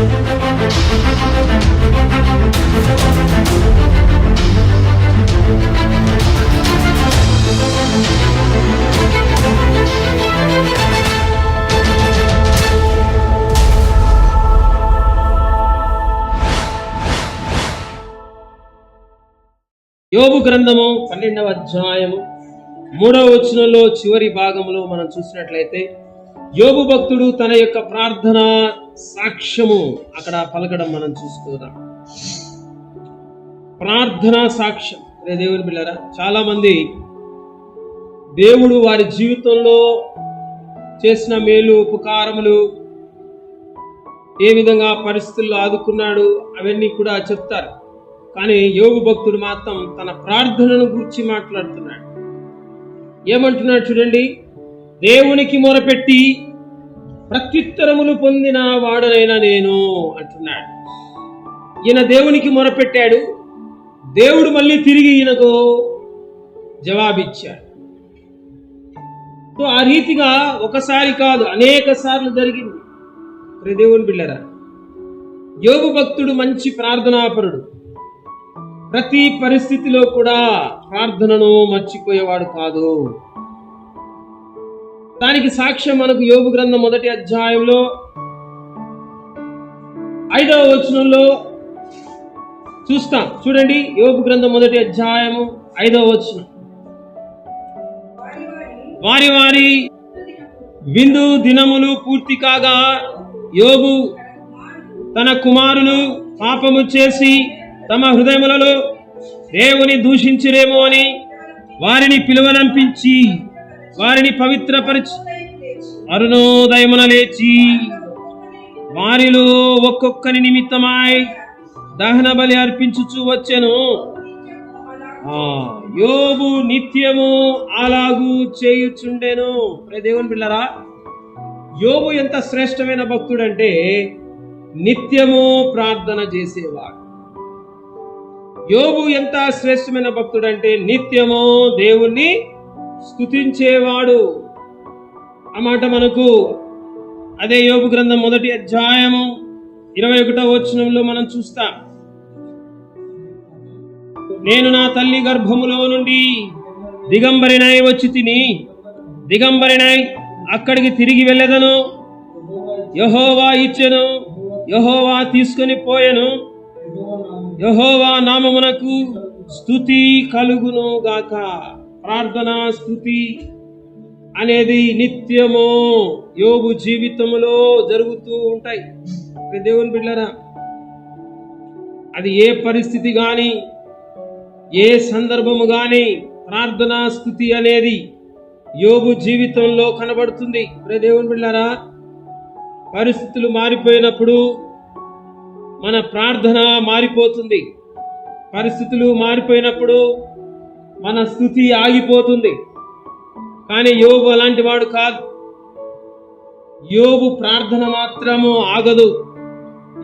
యోబు గ్రంథము పన్నెండవ అధ్యాయము మూడవ వచనంలో చివరి భాగంలో మనం చూసినట్లయితే యోగు భక్తుడు తన యొక్క ప్రార్థన సాక్ష్యము అక్కడ పలకడం మనం చూసుకుందాం. ప్రార్థన సాక్ష్యం. అదే దేవుని బిళ్ళారా చాలా మంది దేవుడు వారి జీవితంలో చేసిన మేలు ఉపకారములు ఏ విధంగా పరిస్థితుల్లో ఆదుకున్నాడు అవన్నీ కూడా చెప్తారు. కానీ యోగు భక్తుడు మాత్రం తన ప్రార్థనను గురించి మాట్లాడుతున్నాడు. ఏమంటున్నాడు చూడండి దేవునికి మొరపెట్టి ప్రత్యుత్తరములు పొందిన వాడనైనా నేను అంటున్నాడు. ఈయన దేవునికి మొరపెట్టాడు. దేవుడు మళ్ళీ తిరిగి ఈయనకు జవాబిచ్చాడు. సో ఆ రీతిగా ఒకసారి కాదు అనేక సార్లు జరిగింది. దేవుని బిళ్ళరా యోగు భక్తుడు మంచి ప్రార్థనాపరుడు. ప్రతి పరిస్థితిలో కూడా ప్రార్థనను మర్చిపోయేవాడు కాదు. దానికి సాక్ష్యం మనకు యోగు గ్రంథం మొదటి అధ్యాయంలో ఐదవ వచనంలో చూస్తాం. చూడండి యోగు గ్రంథం మొదటి అధ్యాయము ఐదవ వచనం. వారి వారి విందు దినములు పూర్తి కాగా యోగు తన కుమారులు పాపము చేసి తమ హృదయములలో దేవుని దూషించిరేమో అని వారిని పిలువనంపించి వారిని పవిత్రపరిచి. అరుణోదయమున లేచి వారిలో ఒక్కొక్కరి నిమిత్తమై దహన బలి అర్పించుచు వచ్చెను. ఆ యోబు నిత్యము అలాగూ చేయుచుండెను. దేవుని పిల్లరా యోబు ఎంత శ్రేష్టమైన భక్తుడంటే నిత్యము ప్రార్థన చేసేవాడు. యోబు ఎంత శ్రేష్టమైన భక్తుడంటే నిత్యము దేవుణ్ణి స్తుతించేవాడు. ఆ మాట మనకు అదే యోగు గ్రంథం మొదటి అధ్యాయము ఇరవై ఒకటో వచనంలో మనం చూస్తాం. నేను నా తల్లి గర్భములో నుండి దిగంబరినై వచ్చి తిని దిగంబరినై అక్కడికి తిరిగి వెళ్ళదను. యహోవా ఇచ్చెను యహోవా తీసుకొని పోయెను. యహోవా నామమునకు స్థుతి కలుగును గాక ప్రార్థన స్థుతి అనేది నిత్యము యోగు జీవితంలో జరుగుతూ ఉంటాయి. దేవుని బిడ్డరా అది ఏ పరిస్థితి గాని ఏ సందర్భము గాని ప్రార్థనా స్థుతి అనేది యోగు జీవితంలో కనబడుతుంది. ప్రియ దేవుని బిళ్ళారా పరిస్థితులు మారిపోయినప్పుడు మన ప్రార్థన మారిపోతుంది. పరిస్థితులు మారిపోయినప్పుడు మన స్థుతి ఆగిపోతుంది. కానీ యోగు అలాంటి వాడు కాదు. యోగు ప్రార్థన మాత్రము ఆగదు.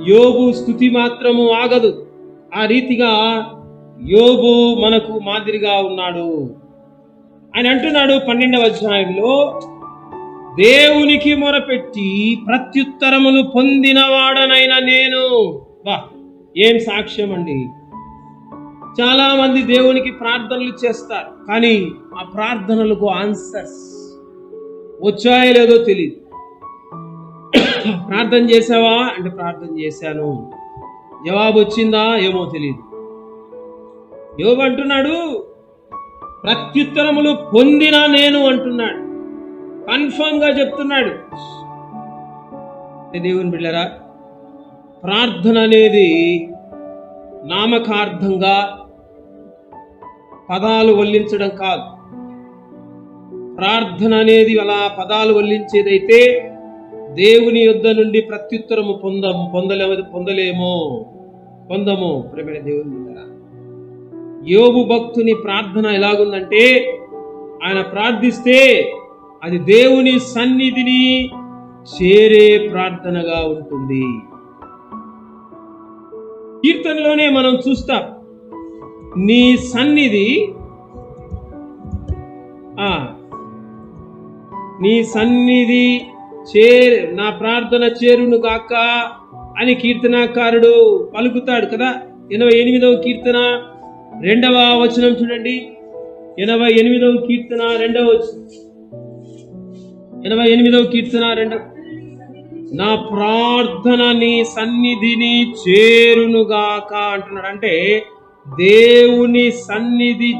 యోగు స్థుతి మాత్రము ఆగదు. ఆ రీతిగా యోగు మనకు మాదిరిగా ఉన్నాడు. ఆయన అంటున్నాడు పన్నెండవ అధ్యాయంలో దేవునికి మొరపెట్టి ప్రత్యుత్తరములు పొందినవాడనైనా నేను. బా ఏం సాక్ష్యం అండి చాలా మంది దేవునికి ప్రార్థనలు చేస్తారు కానీ ఆ ప్రార్థనలకు ఆన్సర్స్ వచ్చాయో లేదో తెలియదు ప్రార్థన చేసావా? అంటే ప్రార్థన చేశాను. జవాబు వచ్చిందా? ఏమో తెలియదు యోగు అంటున్నాడు ప్రత్యుత్తరములు పొందిన నేను అంటున్నాడు. కన్ఫర్మ్గా చెప్తున్నాడు. దేవుని బిళ్ళరా ప్రార్థన అనేది నామకార్థంగా పదాలు వల్లించడం కాదు. ప్రార్థన అనేది అలా పదాలు వల్లించేదైతే దేవుని యుద్ధ నుండి ప్రత్యుత్తరము పొందము పొందలేము పొందలేమో? పొందము. ప్రేమైన దేవుని బిడ్డలారా. యోబు భక్తుని ప్రార్థన ఎలాగుందంటే ఆయన ప్రార్థిస్తే అది దేవుని సన్నిధిని చేరే ప్రార్థనగా ఉంటుంది. కీర్తనలోనే మనం చూస్తాం నీ సన్నిధి నీ సన్నిధి చే నా ప్రార్థన చేరును కాక అని కీర్తనాకారుడు పలుకుతాడు కదా? ఎనభై ఎనిమిదవ కీర్తన రెండవ వచనం చూడండి. ఎనభై ఎనిమిదవ కీర్తన రెండవ ఎనభై ఎనిమిదవ కీర్తన రెండవ నా ప్రార్థన నీ సన్నిధిని చేరునుగాక అంటున్నాడు. అంటే దేవుని సన్నిధి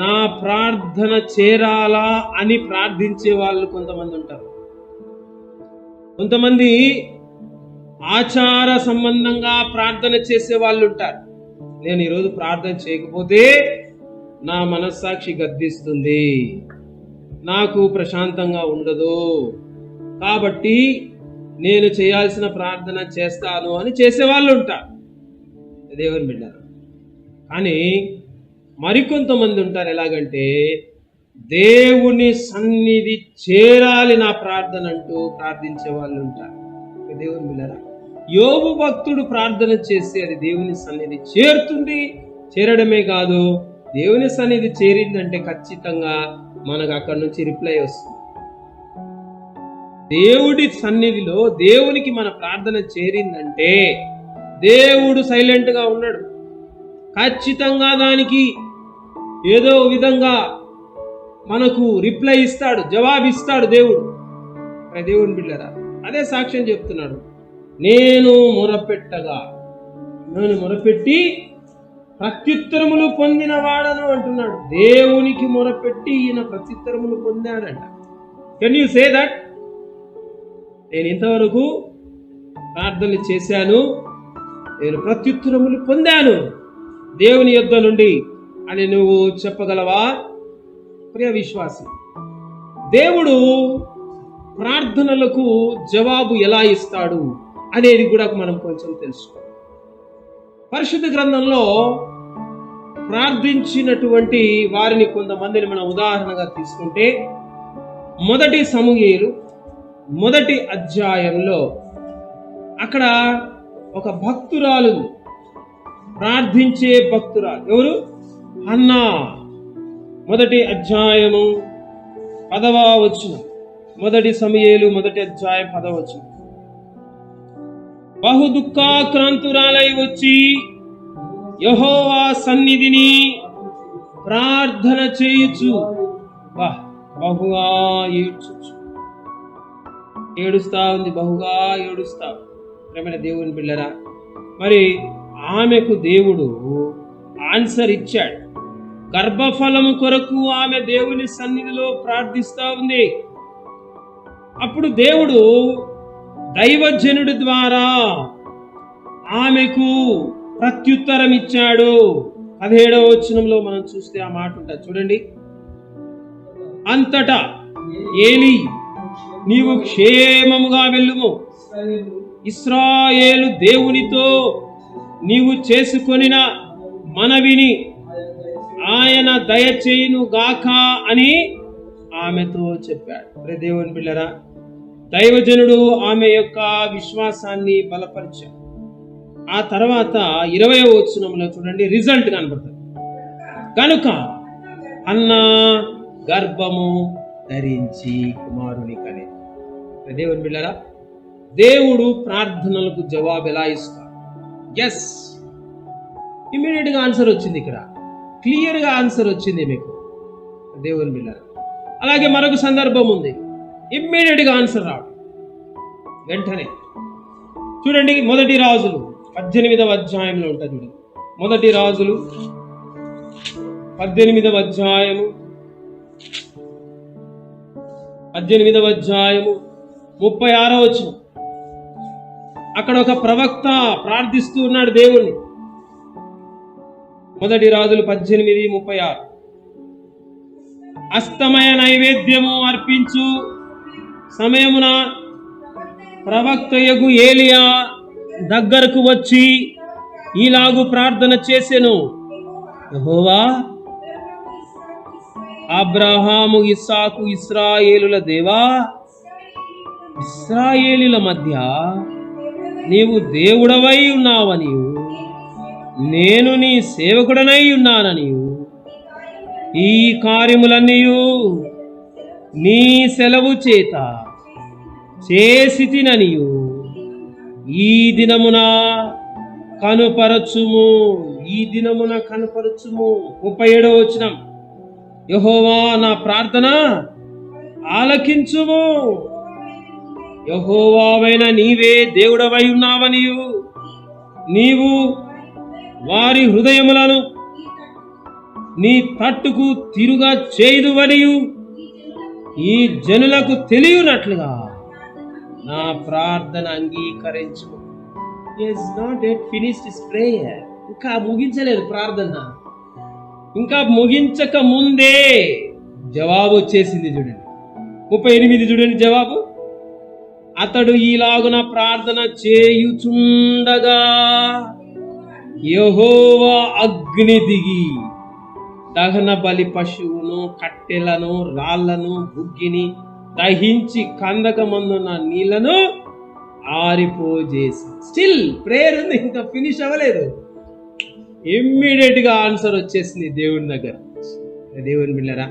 నా ప్రార్థన చేరాలా అని ప్రార్థించే వాళ్ళు కొంతమంది ఉంటారు. కొంతమంది ఆచార సంబంధంగా ప్రార్థన చేసే వాళ్ళు ఉంటారు. నేను ఈరోజు ప్రార్థన చేయకపోతే నా మనస్సాక్షి గద్దిస్తుంది. నాకు ప్రశాంతంగా ఉండదు. కాబట్టి నేను చేయాల్సిన ప్రార్థన చేస్తాను అని చేసేవాళ్ళు ఉంటారు. దేవుని బిడ్డారు కానీ మరికొంతమంది ఉంటారు ఎలాగంటే దేవుని సన్నిధి చేరాలి నా ప్రార్థన అంటూ ప్రార్థించే వాళ్ళు ఉంటారు. దేవుని మిల్లరా యోగు భక్తుడు ప్రార్థన చేసి అది దేవుని సన్నిధి చేరుతుంది. చేరడమే కాదు దేవుని సన్నిధి చేరిందంటే ఖచ్చితంగా మనకు అక్కడ నుంచి రిప్లై వస్తుంది. దేవుడి సన్నిధిలో దేవునికి మన ప్రార్థన చేరిందంటే దేవుడు సైలెంట్గా ఉన్నాడు ఖచ్చితంగా దానికి ఏదో విధంగా మనకు రిప్లై ఇస్తాడు జవాబు ఇస్తాడు దేవుడు దేవుని బిడ్డరా అదే సాక్ష్యం చెప్తున్నాడు. నేను మొరపెట్టగా నేను మొరపెట్టి ప్రత్యుత్తరములు పొందిన వాడను అంటున్నాడు. దేవునికి మొరపెట్టి ఈయన ప్రత్యుత్తరములు పొందాడంట. కెన్ యూ సే దట్ నేను ఇంతవరకు ప్రార్థనలు చేశాను నేను ప్రత్యుత్తరములు పొందాను. దేవుని యుద్ధ నుండి అని నువ్వు చెప్పగలవా? ప్రియ విశ్వాసి దేవుడు ప్రార్థనలకు జవాబు ఎలా ఇస్తాడు అనేది కూడా మనం కొంచెం తెలుసుకో పరిశుద్ధ గ్రంథంలో ప్రార్థించినటువంటి వారిని కొంతమందిని మనం ఉదాహరణగా తీసుకుంటే మొదటి సమూహేలు మొదటి అధ్యాయంలో అక్కడ ఒక భక్తురాలు ప్రార్థించే భక్తురాలు. ఎవరు? అన్నా మొదటి అధ్యాయము పదవ వచ్చిన మొదటి సమయలు మొదటి అధ్యాయం పదవ వచనం. బహు దుఃఖాక్రాంతురాలై వచ్చి యహోవా సన్నిధిని ప్రార్థన చేయుచు. బహుగా ఏడ్చుచు. ఏడుస్తా ఉంది బహుగా ఏడుస్తా ప్రేమైన దేవుని బిళ్ళరా మరి ఆమెకు దేవుడు ఆన్సర్ ఇచ్చాడు. గర్భఫలము కొరకు ఆమె దేవుని సన్నిధిలో ప్రార్థిస్తూ ఉంది. అప్పుడు దేవుడు దైవజనుడి ద్వారా ఆమెకు ప్రత్యుత్తరం ఇచ్చాడు. పదిహేడవ వచనంలో మనం చూస్తే ఆ మాట ఉంటుంది. చూడండి. అంతటా ఏలి నీవు క్షేమముగా వెళ్ళుము. ఇస్రాయేలు దేవునితో నీవు చేసుకొనిన మనవిని ఆయన దయచేయును గాక అని ఆమెతో చెప్పాడు. ప్రియ దేవుని బిళ్ళరా దైవజనుడు ఆమె యొక్క విశ్వాసాన్ని బలపరిచాడు. ఆ తర్వాత ఇరవై వచనంలో చూడండి రిజల్ట్ కనబడుతుంది. కనుక అన్న గర్భము ధరించి కుమారుని కనే. దేవుని బిళ్ళరా దేవుడు ప్రార్థనలకు జవాబు ఎలా ఇస్తాడు? ఎస్ ఇమీడియట్గా ఆన్సర్ వచ్చింది ఇక్కడ. క్లియర్గా ఆన్సర్ వచ్చింది మీకు. దేవుని బిళ్ళ అలాగే మరొక సందర్భం ఉంది. ఇమ్మీడియట్గా ఆన్సర్ రావడం. వెంటనే. చూడండి మొదటి రాజులు. పద్దెనిమిదవ అధ్యాయంలో ఉంటుంది చూడండి. మొదటి రాజులు. పద్దెనిమిదవ అధ్యాయము. పద్దెనిమిదవ అధ్యాయము. ముప్పై ఆరో వచ్చిన అక్కడ ఒక ప్రవక్త ప్రార్థిస్తూ ఉన్నాడు దేవుణ్ణి. మొదటి రాజులు పద్దెనిమిది ముప్పై ఆరు. అస్తమయ నైవేద్యము అర్పించు. సమయమున ప్రవక్తయగు ఏలియా దగ్గరకు వచ్చి ఈలాగు ప్రార్థన చేసెను. యహోవా అబ్రహాము ఇస్సాకు ఇస్రాయేలుల దేవా ఇస్రాయేలుల మధ్య నీవు దేవుడవై ఉన్నావనియు. నేను నీ సేవకుడనై ఉన్నాననియు. ఈ కార్యములన్నీ నీ సెలవు చేత చేసి తిననియు ఈ దినమున కనుపరచుము ఈ దినమున కనుపరచుము. ముప్పై ఏడవ వచనం. యహోవా నా ప్రార్థన ఆలకించుము. యహోవావైన నీవే దేవుడవై ఉన్నావని నీవు వారి హృదయములను నీ తట్టుకు తిరుగా చేయుదువనియు. ఈ జనులకు తెలియనట్లుగా నా ప్రార్థన అంగీకరించు is not yet finished prayer ఇంకా ముగించలేదు ప్రార్థన. ఇంకా ముగించక ముందే జవాబు వచ్చేసింది చూడండి. ముప్పై ఎనిమిది చూడండి జవాబు. అతడు ఈలాగున ప్రార్థన చేయుచుండగా యహోవా అగ్ని దిగి దహన బలి పశువును కట్టెలను రాళ్ళను బుగ్గిని దహించి కందకమందున్న నీళ్ళను ఆరిపోజేసి. స్టిల్ ప్రేయర్ ఉంది ఇంకా ఫినిష్ అవ్వలేదు. ఇమ్మీడియట్గా ఆన్సర్ వచ్చేసింది దేవుని దగ్గర. దేవుని బిళ్ళరా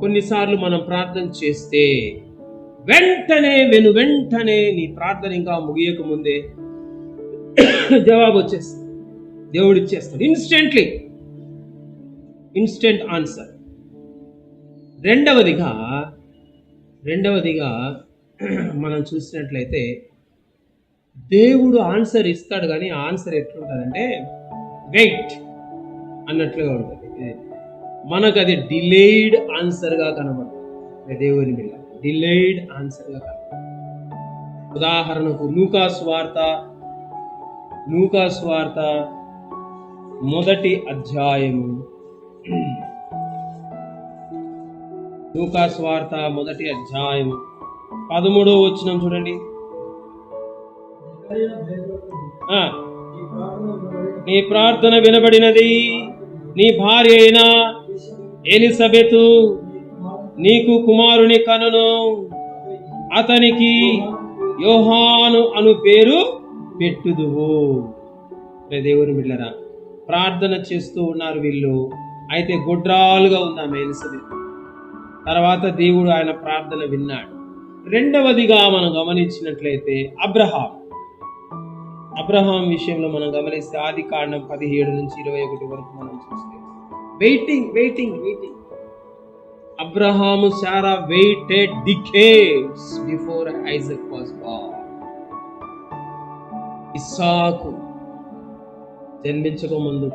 కొన్నిసార్లు మనం ప్రార్థన చేస్తే వెంటనే వెను వెంటనే నీ ప్రార్థన ఇంకా ముగియక ముందే జవాబు వచ్చేస్తుంది. దేవుడు ఇచ్చేస్తాడు. ఇన్స్టెంట్లీ ఇన్స్టెంట్ ఆన్సర్ రెండవదిగా రెండవదిగా మనం చూసినట్లయితే దేవుడు ఆన్సర్ ఇస్తాడు కానీ ఆన్సర్ ఎట్లుంటుందంటే వెయిట్ అన్నట్లుగా ఉంటుంది. మనకు అది డిలేడ్ ఆన్సర్గా కనబడుతుంది. దేవుని మీద డిలేడ్ ఆన్సర్గా ఉదాహరణకు లూకా స్వార్త లూకా స్వార్త మొదటి అధ్యాయము. లూకా స్వార్త మొదటి అధ్యాయము. పదమూడో వచ్చిన చూడండి. నీ ప్రార్థన వినబడినది. నీ భార్య అయిన ఎలిజబెతు నీకు కుమారుని కనును. అతనికి యోహాను అను పేరు పెట్టుదువు. దేవుని బిడ్డరా ప్రార్థన చేస్తూ ఉన్నారు వీళ్ళు. అయితే గుడ్రాలుగా ఉంది ఆమె ఎలిజబెత్ తర్వాత దేవుడు ఆయన ప్రార్థన విన్నాడు. రెండవదిగా మనం గమనించినట్లయితే అబ్రహాం. అబ్రహాం విషయంలో మనం గమనిస్తే ఆది కాండం పదిహేడు నుంచి ఇరవై ఒకటి వరకు మనం చూస్తే. Waiting waiting waiting. Abraham Sarah waited decades before Isaac was born ఇస్సాకు జన్మించక ముందు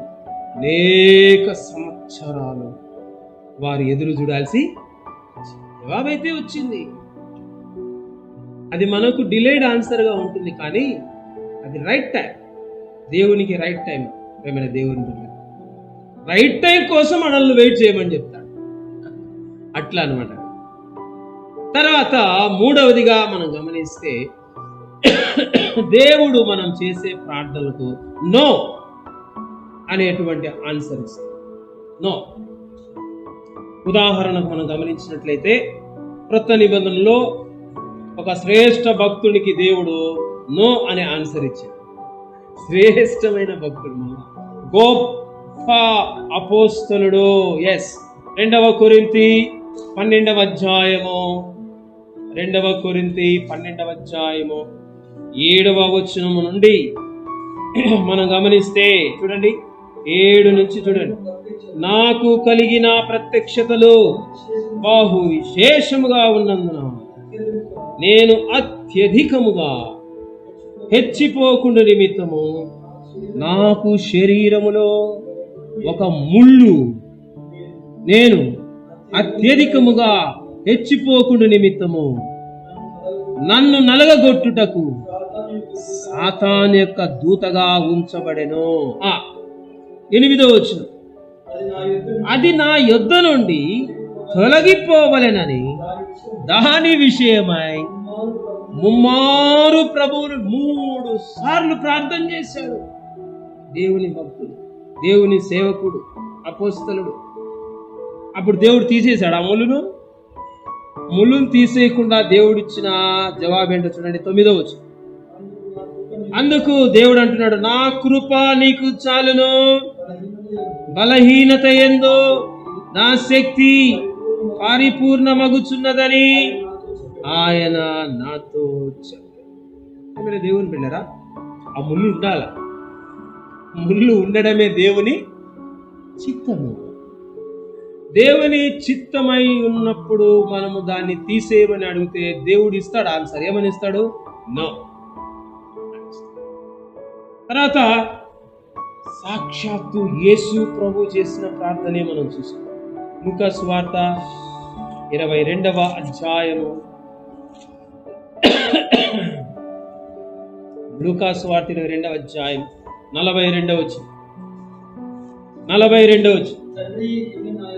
అనేక సంవత్సరాలు వారు ఎదురు చూడాల్సి జవాబైతే వచ్చింది. అది మనకు డిలేడ్ ఆన్సర్గా ఉంటుంది కానీ అది రైట్ టైం దేవునికి రైట్ టైం ఏమైనా దేవుని రైట్ టైం కోసం మనల్ని వెయిట్ చేయమని చెప్తాడు అట్లా అనమాట తర్వాత మూడవదిగా మనం గమనిస్తే దేవుడు మనం చేసే ప్రార్థనలకు నో అనేటువంటి ఆన్సర్ ఇస్తాడు నో. ఉదాహరణకు మనం గమనించినట్లయితే క్రొత్త నిబంధనలో ఒక శ్రేష్ఠ భక్తునికి దేవుడు నో అనే ఆన్సర్ ఇచ్చాడు. శ్రేష్టమైన భక్తుడు మన గొప్ప అపోస్తలుడు. ఎస్ రెండవ కొరింతి పన్నెండవ అధ్యాయము రెండవ కొరింతి పన్నెండవ అధ్యాయము ఏడవ వచనము నుండి మనం గమనిస్తే చూడండి ఏడు నుంచి చూడండి. నాకు కలిగిన ప్రత్యక్షతలు బాహు విశేషముగా ఉన్నందున నేను అత్యధికముగా హెచ్చిపోకుండా నిమిత్తము నాకు శరీరములో ఒక ముళ్ళు నేను అత్యధికముగా హెచ్చిపోకుండా నిమిత్తము. నన్ను నలగగొట్టుటకు సాతాన్ యొక్క దూతగా ఉంచబడెను. ఆ ఎనిమిదో వచ్చిన అది నా యుద్ధ నుండి తొలగిపోవలెనని దాని విషయమై ముమ్మారు ప్రభువును మూడు సార్లు ప్రార్థన చేశాడు. దేవుని భక్తుడు దేవుని సేవకుడు అపోస్తలుడు. అప్పుడు దేవుడు తీసేశాడు. ఆ ముళ్ళును? ముళ్ళును తీసేయకుండా దేవుడిచ్చిన జవాబు ఏంటో చూడండి తొమ్మిదో వచ్చు అందుకు దేవుడు అంటున్నాడు నా కృప నీకు చాలును. బలహీనత ఎందో నా శక్తి పరిపూర్ణమగుచున్నదని ఆయన నాతో చెప్పాడు. దేవుని బిళ్ళరా ఆ ముళ్ళు ఉండాల? ముళ్ళు ఉండడమే దేవుని చిత్తము. దేవుని చిత్తమై ఉన్నప్పుడు మనము దాన్ని తీసేయమని అడిగితే దేవుడు ఇస్తాడు? ఆన్సర్ ఏమని ఇస్తాడు? నో తర్వాత సాక్షాత్తు యేసు ప్రభు చేసిన ప్రార్థనే మనం చూస్తాం. లూకాస్ వార్త ఇరవై రెండవ అధ్యాయము. లూకాస్ వార్త ఇరవై రెండవ అధ్యాయం నలభై రెండవ నలభై రెండవ వచ్చి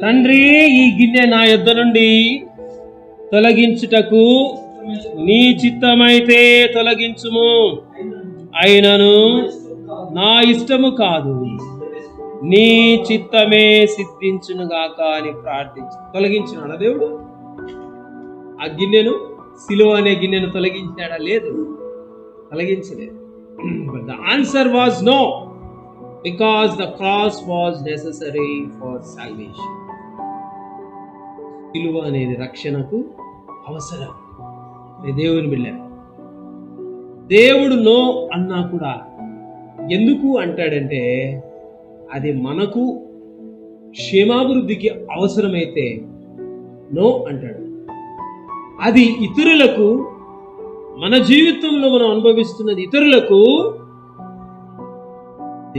తండ్రి ఈ గిన్నె నా యొద్ద నుండి తొలగించుటకు నీ చిత్తమైతే తొలగించుము. అయినను నా ఇష్టము కాదు. నీ చిత్తమే సిద్ధించునుగాక అని ప్రార్థించు. తొలగించినాడా దేవుడు? ఆ గిన్నెను సిలువ అనే గిన్నెను తొలగించాడా లేదు. తొలగించలేదు. But the answer was no because the cross was necessary for salvation విలువ అనేది రక్షణకు అవసరం. దేవుని బిళ్ళ దేవుడు నో అన్నా కూడా ఎందుకు అంటాడంటే అది మనకు క్షేమాభివృద్ధికి అవసరమైతే నో అంటాడు. అది ఇతరులకు మన జీవితంలో మనం అనుభవిస్తున్నది ఇతరులకు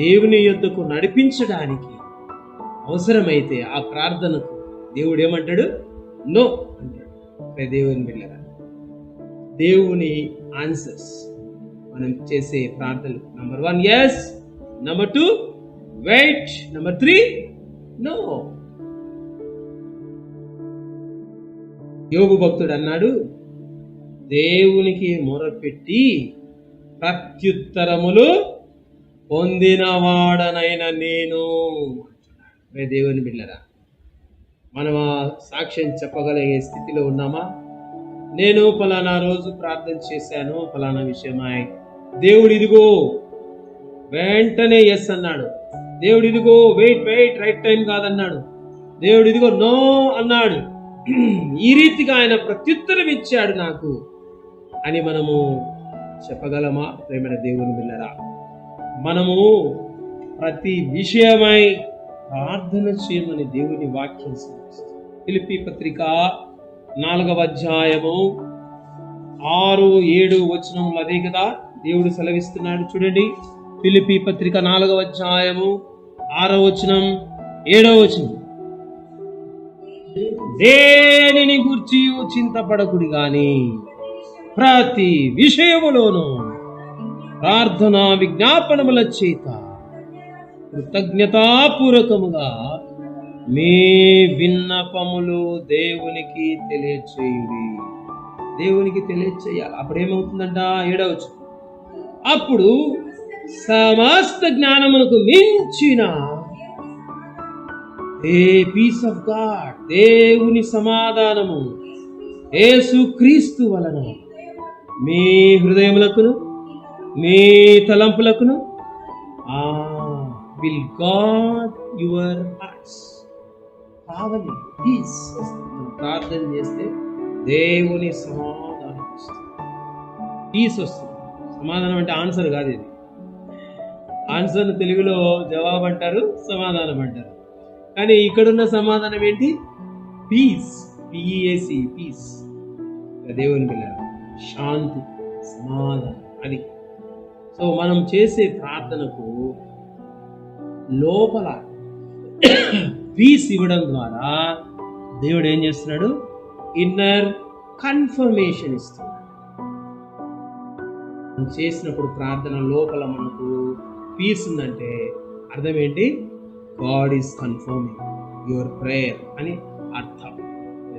దేవుని యొద్దకు నడిపించడానికి అవసరమైతే ఆ ప్రార్థనకు దేవుడు ఏమంటాడు నో అంటాడు. దేవుని బిడ్డగా దేవుని ఆన్సర్స్ మనం చేసే ప్రార్థనలు number one yes number two wait number three no యోగు భక్తుడు అన్నాడు దేవునికి మొరపెట్టి ప్రత్యుత్తరములు పొందినవాడనైన నేను. దేవుని బిడ్డరా మనం సాక్ష్యం చెప్పగలిగే స్థితిలో ఉన్నామా? నేను ఫలానా రోజు ప్రార్థన చేశాను ఫలానా విషయమై. దేవుడు ఇదిగో వెంటనే ఎస్ అన్నాడు. దేవుడు ఇదిగో వెయిట్ వెయిట్ రైట్ టైం కాదన్నాడు. దేవుడు ఇదిగో నో అన్నాడు. ఈ రీతిగా ఆయన ప్రత్యుత్తరం ఇచ్చాడు నాకు అని మనము చెప్పగలమా? ప్రేమైన దేవుని బిల్లరా మనము ప్రతి విషయమై ప్రార్థన చేయమని దేవుని వాక్యం పిలిపి పత్రిక నాలుగవ అధ్యాయము ఆరు ఏడు వచనములు అదే కదా దేవుడు సెలవిస్తున్నాడు చూడండి. పిలిపి పత్రిక నాలుగవ అధ్యాయము ఆరో వచనం ఏడవ వచనం. దేనిని గూర్చి చింతపడకుడి గాని? ప్రతి విషయములోనూ ప్రార్థన విజ్ఞాపనముల చేత కృతజ్ఞతాపూర్వకముగా మీ విన్నపములు దేవునికి తెలియచేయుడి. దేవునికి తెలియచేయాలి. అప్పుడు ఏమవుతుందంట ఏడవచ్చు అప్పుడు సమస్త జ్ఞానమునకు మించిన ఏ పీస్ ఆఫ్ గాడ్ దేవుని సమాధానము ఏసుక్రీస్తు వలన మీ హృదయములకును మీ తలంపులకును విల్ గాడ్ యువర్ హార్ట్స్ కావాలి పీస్ ప్రార్థన చేస్తే దేవుని సమాధానం వస్తుంది. పీస్ వస్తుంది. సమాధానం అంటే ఆన్సర్ కాదు ఇది. ఆన్సర్ తెలుగులో జవాబు అంటారు సమాధానం అంటారు. కానీ ఇక్కడున్న సమాధానం ఏంటి? పీస్ పిఈఏసి పీస్ దేవుని పిల్లలు శాంతి సమాధానం అది సో మనం చేసే ప్రార్థనకు లోపల పీస్ ఇవ్వడం ద్వారా దేవుడు ఏం చేస్తున్నాడు? ఇన్నర్ కన్ఫర్మేషన్ ఇస్తున్నాడు. మనం చేసినప్పుడు ప్రార్థన లోపల మనకు పీస్ ఉందంటే అర్థం ఏంటి? God is confirming your prayer అని అర్థం.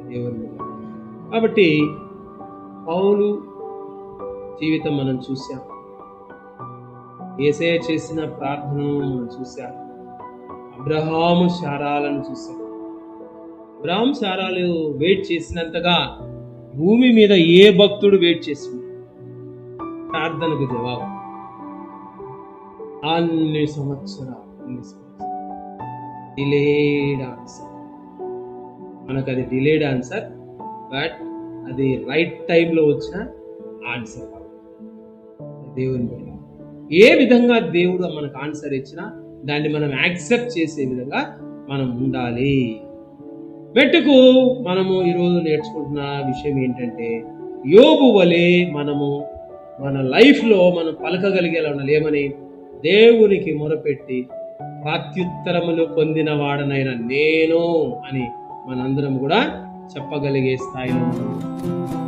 దేవుని కాబట్టి పౌలు జీవితం మనం చూసాం. ఏసే చేసిన ప్రార్థన చూశారు అబ్రహాము శారాలను చూశారు అబ్రహాం శారాలు వెయిట్ చేసినంతగా భూమి మీద ఏ భక్తుడు వెయిట్ చేసింది ప్రార్థనకు జవాబు. అన్ని సంవత్సరాలు డిలేడ్ ఆన్సర్. మనకు అది డిలేడ్ ఆన్సర్ బట్ అది రైట్ టైంలో వచ్చిన ఆన్సర్. దేవుని బిడ్డ. ఏ విధంగా దేవుడు మనకు ఆన్సర్ ఇచ్చినా దాన్ని మనం యాక్సెప్ట్ చేసే విధంగా మనం ఉండాలి. మెట్టుకు మనము ఈరోజు నేర్చుకుంటున్న విషయం ఏంటంటే యోబు వలె మనము మన లైఫ్లో మనం పలకగలిగేలా ఉండాలి. ఏమని? దేవునికి మొరపెట్టి ప్రత్యుత్తరములు పొందిన వాడనైన నేను అని మనందరం కూడా చెప్పగలిగే స్థాయిలో ఉన్నాం